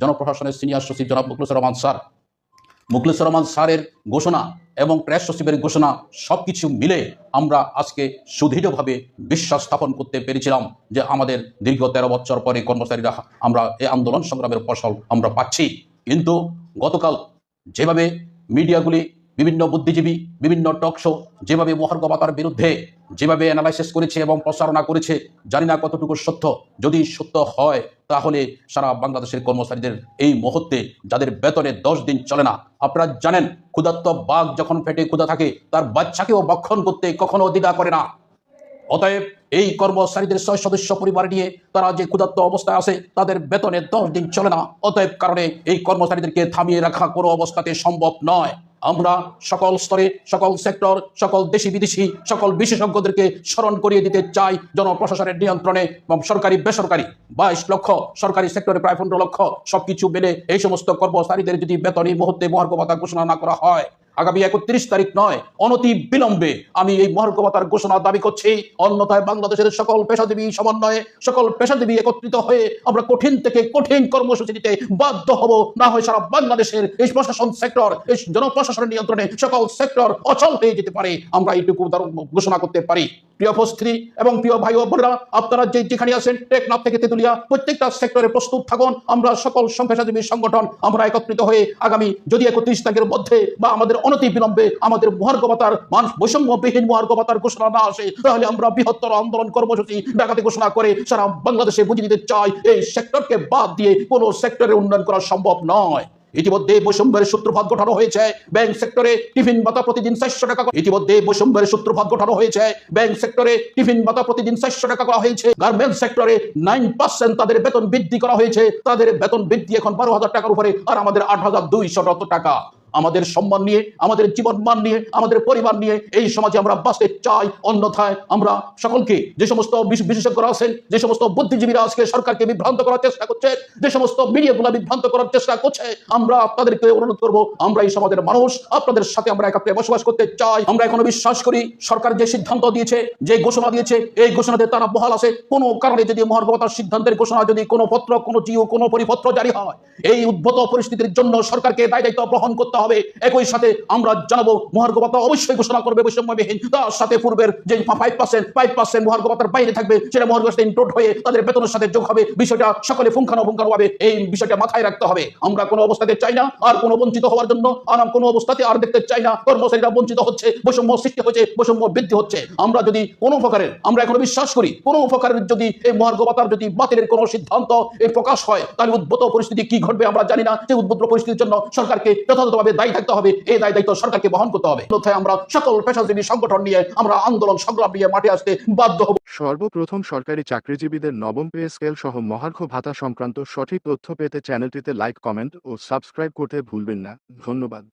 জনপ্রশাসনের senior সচিব জনাব মুখলুসুর Rahman sir. Mukhlisur Rahman স্যারের ঘোষণা এবং প্রেস সচিবের ঘোষণা সব কিছু মিলে আমরা আজকে সুদৃঢ়ভাবে বিশ্বাস স্থাপন করতে পেরেছিলাম যে আমাদের দীর্ঘ তেরো বছর পরে কর্মচারীরা আমরা এই আন্দোলন সংগ্রামের ফসল আমরা পাচ্ছি। কিন্তু গতকাল যেভাবে মিডিয়াগুলি বিভিন্ন বুদ্ধিজীবী, বিভিন্ন টক শো যেভাবে মহার্গবাতার বিরুদ্ধে যেভাবে অ্যানালাইসিস করেছে এবং প্রচারণা করেছে, জানি না কতটুকু সত্য। যদি সত্য হয়, তাহলে সারা বাংলাদেশের কর্মচারীদের এই মুহূর্তে যাদের বেতনে দশ দিন চলে না, আপনারা জানেন ক্ষুধাত্ম বাঘ যখন ফেটে ক্ষুধা থাকে, তার বাচ্চাকেও বক্ষণ করতে কখনো দ্বিধা করে না। অতএব এই কর্মচারীদের ছয় সদস্য পরিবার নিয়ে তারা যে ক্ষুধার্ত অবস্থায় আছে, তাদের বেতনে দশ দিন চলে না। অতএব কারণে এই কর্মচারীদেরকে থামিয়ে রাখা কোনো অবস্থাতে সম্ভব নয়। আমরা সকল স্তরে, সকল সেক্টর, সকল দেশি বিদেশি, সকল বিশেষজ্ঞদেরকে স্মরণ করিয়ে দিতে চাই জনপ্রশাসনের নিয়ন্ত্রণে এবং সরকারি, বেসরকারি বাইশ লক্ষ, সরকারি সেক্টরে প্রায় পনেরো লক্ষ সবকিছু মেলে এই সমস্ত কর্মচারীদের যদি বেতন এই মুহূর্তে মহার্ঘ ভাতা ঘোষণা না করা হয় আগামী একত্রিশ তারিখ নয়, অনতি বিলম্বে আমি এই মহার্ঘভাতার ঘোষণা দাবি করছি। অন্যথায় বাংলাদেশের সকল পেশাজীবী সমন্বয়ে, সকল পেশাজীবী একত্রিত হয়ে আমরা কঠিন থেকে কঠিন কর্মসূচি দিতে বাধ্য হব। না হয় সারা বাংলাদেশের এই প্রশাসন সেক্টর, এই জনপ্রশাসনের নিয়ন্ত্রণে সকল সেক্টর অচল হয়ে যেতে পারে। আমরা এইটুকু ঘোষণা করতে পারি। প্রিয় উপস্থিতি এবং প্রিয় ভাই ও বোনেরা, আপনারা যে যেখানে আছেন, টেকনাফ থেকে তেতুলিয়া, প্রত্যেকটা সেক্টরে প্রস্তুত থাকুন। আমরা সকল পেশাজীবী সংগঠন, আমরা একত্রিত হয়ে আগামী যদি একত্রিশ তারিখের মধ্যে বা আমাদের অনতি বিলম্বে আমাদের মহার্গবতার মানুষ বৈষম্যবিহীন মহার্গবতার ঘোষণা না আসে, তাহলে আমরা বৃহত্তর আন্দোলন কর্মসূচি ডাকাতে ঘোষণা করে সারা বাংলাদেশে বুঝিয়ে দিতে চাই, এই সেক্টরকে বাদ দিয়ে কোনো সেক্টরের উন্নয়ন করা সম্ভব নয়। ইতিমধ্যে বৈষম্যের সূত্রপাত ঘটানো হয়েছে। ব্যাংক সেক্টরে টিফিন বাতা প্রতিদিন চারশো টাকা ইতিমধ্যে বৈষম্যের সূত্রপাত ঘটানো হয়েছে। ব্যাংক সেক্টরে টিফিন বাতা প্রতিদিন চারশো টাকা করা হয়েছে। গার্মেন্টস সেক্টরে নাইন পার্সেন্ট তাদের বেতন বৃদ্ধি করা হয়েছে। তাদের বেতন বৃদ্ধি এখন বারো হাজার টাকার উপরে, আর আমাদের আট হাজার দুইশো টাকা। আমাদের সম্মান নিয়ে, আমাদের জীবন মান নিয়ে, আমাদের পরিবার নিয়ে এই সমাজে আমরা বাঁচতে চাই। অন্যথায় আমরা সকলকে যে সমস্ত বিশেষজ্ঞরা আছেন, যে সমস্ত বুদ্ধিজীবীরা আজকে সরকারকে বিভ্রান্ত করার চেষ্টা করছে, যে সমস্ত মিডিয়াগুলো বিভ্রান্ত করার চেষ্টা করছে, আমরা আপনাদেরকে অনুরোধ করব, আমরা এই সমাজের মানুষ, আপনাদের সাথে আমরা একাত্রে বসবাস করতে চাই। আমরা এখনও বিশ্বাস করি, সরকার যে সিদ্ধান্ত দিয়েছে, যে ঘোষণা দিয়েছে, এই ঘোষণাতে তারা বহাল আছে। কোনো কারণে যদি মহার্গবতার সিদ্ধান্তের ঘোষণা, যদি কোনো পত্র, কোনো জিও, কোনো পরিপত্র জারি হয়, এই উদ্ভূত পরিস্থিতির জন্য সরকারকে দায় দায়িত্ব গ্রহণ করতে হবে। একই সাথে আমরা জানাব মহার্গবতা অবশ্যই ঘোষণা করবে বৈষম্যবিহীন। তার সাথে পূর্বের যে ফাইভ পার্সেন্ট ফাইভ পার্সেন্ট মহার্গবতার বাইরে থাকবে, সেটা মহার্গবতা ইনক্লুড হয়ে তাদের বেতনের সাথে যোগ হবে। বিষয়টা সকলে পুঙ্খানুপুঙ্খানু হবে এই বিষয়টা মাথায় রাখতে হবে। আমরা কোনো অবস্থাতে চাই না আর কোনো বঞ্চিত হওয়ার জন্য, আর কোনো অবস্থাতে আর দেখতে চাই না। কর্মচারীরা বঞ্চিত হচ্ছে, বৈষম্য সৃষ্টি হচ্ছে, বৈষম্য বৃদ্ধি হচ্ছে। আমরা যদি কোনো প্রকারের, আমরা এখনও বিশ্বাস করি, কোনো প্রকারের যদি এই মহার্গবতার যদি বাতিলের কোনো সিদ্ধান্ত প্রকাশ হয়, তাহলে উদ্ভূত পরিস্থিতি কি ঘটবে আমরা জানি না। যে উদ্ভূত পরিস্থিতির জন্য সরকারকে যথাযথভাবে দায়ী থাকতে হবে, এই দায় দায়িত্ব সরকারকে বহন করতে হবে। আমরা সকল পেশাজীবী সংগঠন নিয়ে আমরা আন্দোলন, সংগ্রাম নিয়ে মাঠে আসতে বাধ্য হব। সর্বপ্রথম সরকারি চাকরিজীবীদের নবম পে স্কেল সহ মহার্ঘ ভাতা সংক্রান্ত সঠিক তথ্য পেতে চ্যানেলটিতে লাইক, কমেন্ট ও সাবস্ক্রাইব করতে ভুলবেন না। ধন্যবাদ।